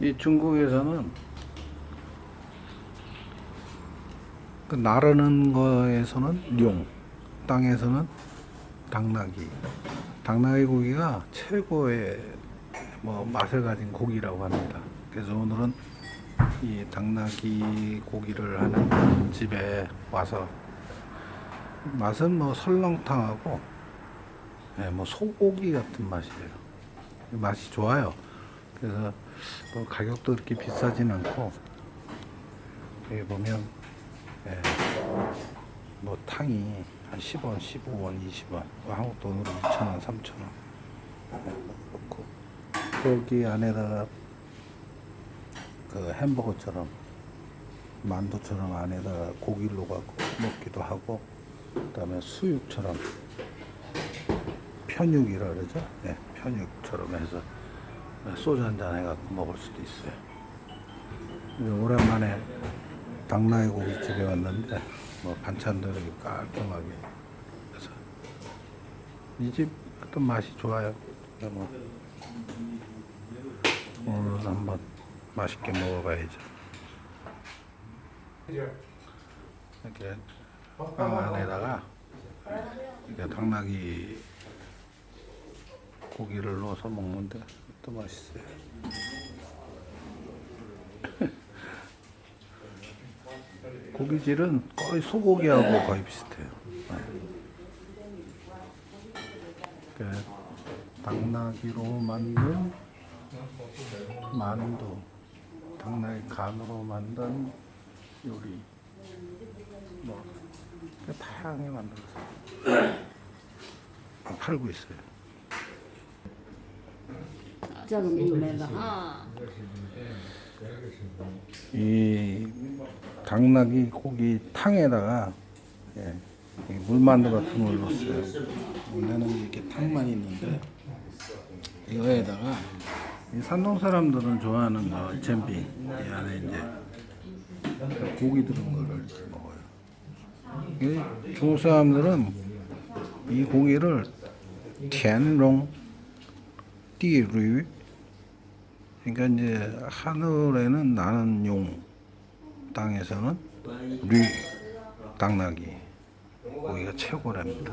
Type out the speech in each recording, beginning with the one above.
이 중국에서는 그 나르는 거에서는 룡, 땅에서는 당나귀. 당나귀 고기가 최고의 뭐 맛을 가진 고기라고 합니다. 그래서 오늘은 이 당나귀 고기를 하는 집에 와서 맛은 뭐 설렁탕하고 예, 뭐 소고기 같은 맛이에요. 맛이 좋아요. 그래서 뭐 가격도 그렇게 비싸진 않고 여기 보면 예, 뭐 탕이 한 10원, 15원, 20원, 뭐 한국 돈으로 2,000원, 3,000원. 그렇고. 여기 안에다가 그 햄버거처럼 만두처럼 안에다가 고기를 넣어갖고 먹기도 하고 그다음에 수육처럼 편육이라 그러죠. 네, 편육처럼 해서 소주 한 잔 해갖고 먹을 수도 있어요. 오랜만에 당나귀 고깃집에 왔는데 뭐 반찬들이 깔끔하게 그래서 이 집 어떤 맛이 좋아요. 뭐 오늘 한번 맛있게 먹어봐야죠. 이렇게 빵 안에다가 이렇게 당나귀 고기를 넣어서 먹는데 또 맛있어요. 고기질은 거의 소고기하고 거의 비슷해요. 네. 그 당나귀로 만든 만두, 당나귀 간으로 만든 요리, 뭐 다양하게 만들어서 팔고 있어요. 这个明白了。 어. 이 당나귀 고기 탕에다가 예, 이 물만두 같은 걸 넣었어요. 원래는 이렇게 탕만 있는데 이거에다가 이 산동 사람들은 좋아하는 거 잼비 이 안에 이제 고기 들은 거를 이렇게 먹어요. 이 중국 사람들은 이 고기를 텐롱 띠류 그러니까 이제 하늘에는 나는 용, 땅에서는 류, 당나귀 고기가 최고랍니다.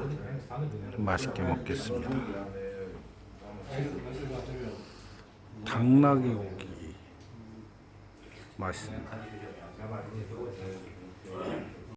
좀 맛있게 먹겠습니다. 당나귀 고기 맛있습니다.